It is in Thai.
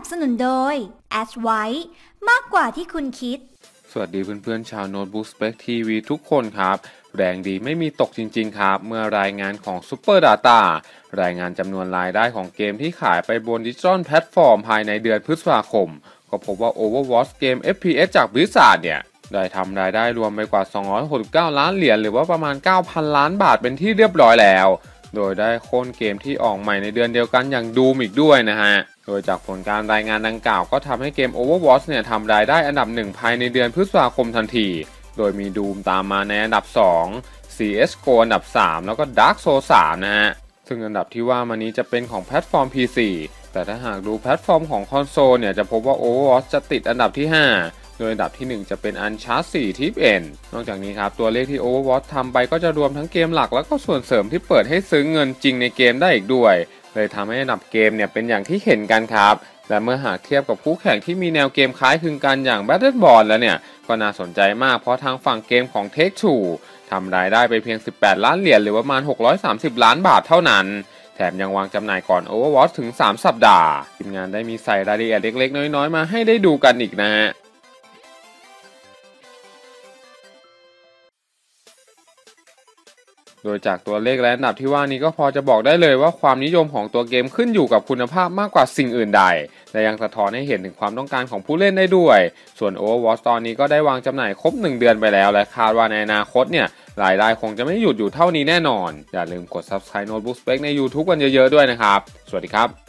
บสนุนโดย a d w i มากกว่าที่คุณคิด สวัสดีเพื่อนๆ ชาวโน้ตบุ๊กสเป c ทีวีทุกคนครับ แรงดีไม่มีตกจริงๆครับ เมื่อรายงานของ Super Data รายงานจำนวนรายได้ของเกมที่ขายไปบนดิจิทัลแพลตฟอร์มภายในเดือนพฤษภาคม ก็พบว่า Overwatch เกม FPS จาก Blizzard เนี่ยได้ทำรายได้รวมไปกว่า 269 ล้านเหรียญหรือว่าประมาณ 9,000 ล้านบาทเป็นที่เรียบร้อยแล้ว โดยได้โค่นเกมที่ออกใหม่ในเดือนเดียวกันอย่างดูมอีกด้วยนะฮะ โดยจากผลการรายงานดังกล่าวก็ทำให้เกม Overwatch เนี่ยทำรายได้อันดับหนึ่งภายในเดือนพฤษภาคมทันที โดยมีดูมตามมาในอันดับ 2 CSGO อันดับ 3 แล้วก็ Dark Souls 3 นะฮะ ซึ่งอันดับที่ว่ามานี้จะเป็นของแพลตฟอร์ม PC แต่ถ้าหากดูแพลตฟอร์มของคอนโซลเนี่ยจะพบว่า Overwatch จะติดอันดับที่ 5โดยอันดับที่ 1 จะเป็น Uncharted 4 Tip N นอกจากนี้ครับ ตัวเลขที่ Overwatch ทำไปก็จะรวมทั้งเกมหลักแล้วก็ส่วนเสริมที่เปิดให้ซื้อเงินจริงในเกมได้อีกด้วย เลยทำให้อันดับเกมเนี่ยเป็นอย่างที่เห็นกันครับ และเมื่อหากเทียบกับคู่แข่งที่มีแนวเกมคล้ายคลึงกันอย่าง Battleborn แล้วเนี่ยก็น่าสนใจมากเพราะทางฝั่งเกมของ Take Two ทำรายได้ไปเพียง 18 ล้านเหรียญหรือประมาณ 630 ล้านบาทเท่านั้น แถมยังวางจำหน่ายก่อน Overwatch ถึง 3 สัปดาห์ทีมงานได้มีใส่รายละเอียดเล็กๆ น้อยๆ มาให้ได้ดูกันอีกนะฮะ โดยจากตัวเลขและอันดับที่ว่านี้ก็พอจะบอกได้เลยว่าความนิยมของตัวเกมขึ้นอยู่กับคุณภาพมากกว่าสิ่งอื่นใด และยังสะท้อนให้เห็นถึงความต้องการของผู้เล่นได้ด้วย ส่วน Overwatch ตอนนี้ก็ได้วางจำหน่ายครบ 1 เดือนไปแล้ว และคาดว่าในอนาคตเนี่ยรายได้คงจะไม่หยุดอยู่เท่านี้แน่นอน อย่าลืมกด Subscribe Notebook Spec ใน YouTube กันเยอะๆด้วยนะครับ สวัสดีครับ